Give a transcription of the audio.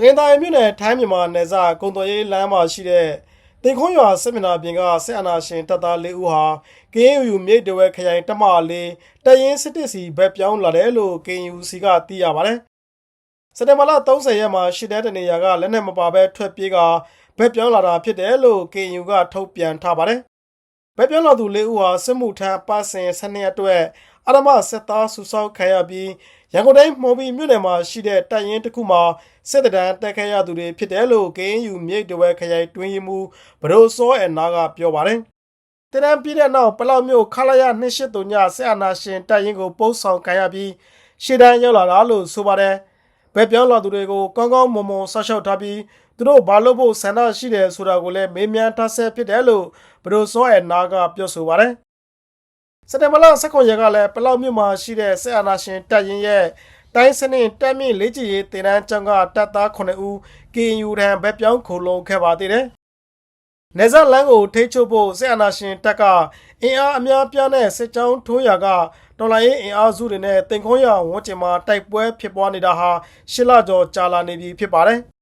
တရင်သားမြို့နယ်ထိုင်းမြန်မာနယ်စပ်ကုံတော်ရေးလမ်းမှာရှိတဲ့တင်ခွန်းရွာစစ်မျက်နှာပြင်ကစစ်အာဏာရှင်တပ်သား၄ဦးဟာ KNU မြိတ်တဝဲခရိုင်တမလေးတရင်စစ်တစ်စီဘက်ပြောင်းလာတယ်လို့ KNU စီကသိရပါတယ်။စက်တင်ဘာလ30ရက်မှာရှစ်တဲ့တနေရာကလက်နက်မပါဘဲထွက်ပြေးကဘက်ပြောင်းလာတာဖြစ်တယ်လို့ KNU ကထုတ်ပြန်ထားပါတယ်။ ဘက်ပြောင်းလာသူ၄ဦးဟာစစ်မှုထမ်းပတ်စဉ်12ရက်အတွက်အရမစစ်သားစုဆောက်ခံရပြီးရန်ကုန်တိုင်းမော်ဘီမြို့နယ်မှာရှိတဲ့တပ်ရင်းတစ်ခုမှာစစ်တပ်တန်းတက်ခဲ့ရသူတွေဖြစ်တယ်လို့ KNU မြိတ်တဝဲခရိုင်တွင်းရေးမှူးဘရိုစောအနာကပြောပါတယ်။တရန်ပြည်တဲ့နောက်ပလောက်မြို့ခလာရ283ညဆက်အာနာရှင်တပ်ရင်းကိုပို့ဆောင်ခံရပြီးရှေ့တန်းရောက်လာတာလို့ဆိုပါတယ်။ဘယ်ပြောင်းလာသူတွေကိုကောင်းကောင်းမွန်မွန်ဆောက်ရှောက်ထားပြီး သူတို့ဘာလို့ဖို့ဆန္ဒရှိတယ်ဆိုတာကိုလည်းမေးမြန်းထားဆဲဖြစ်တယ်လို့ဘရိုစောအနာကပြောဆိုပါတယ်။စက်တင်ဘာလ19ရက်ကလည်းပလောက်မြို့မှာရှိတဲ့စစ်အာဏာရှင်တပ်ရင်းရဲ့တိုင်းစနစ်တပ်မြင့်လေးကြီးရေးတင်တန်းကျောင်းကတပ်သား9ဦး KNU ထံဘက်ပြောင်းခိုလုံခဲ့ပါသေးတယ်။နေဇက်လန်းကိုထိချုပ်ဖို့စစ်အာဏာရှင်တပ်ကအင်အားအများပြားနဲ့စစ်ကြောင်းထိုးရာကတော်လိုင်းရေးအင်အားစုတွေနဲ့တင်ခွန်းရဝန်းကျင်မှာတိုက်ပွဲဖြစ်ပွားနေတာဟာရှစ်လကျော်ကြာလာနေပြီဖြစ်ပါတယ်။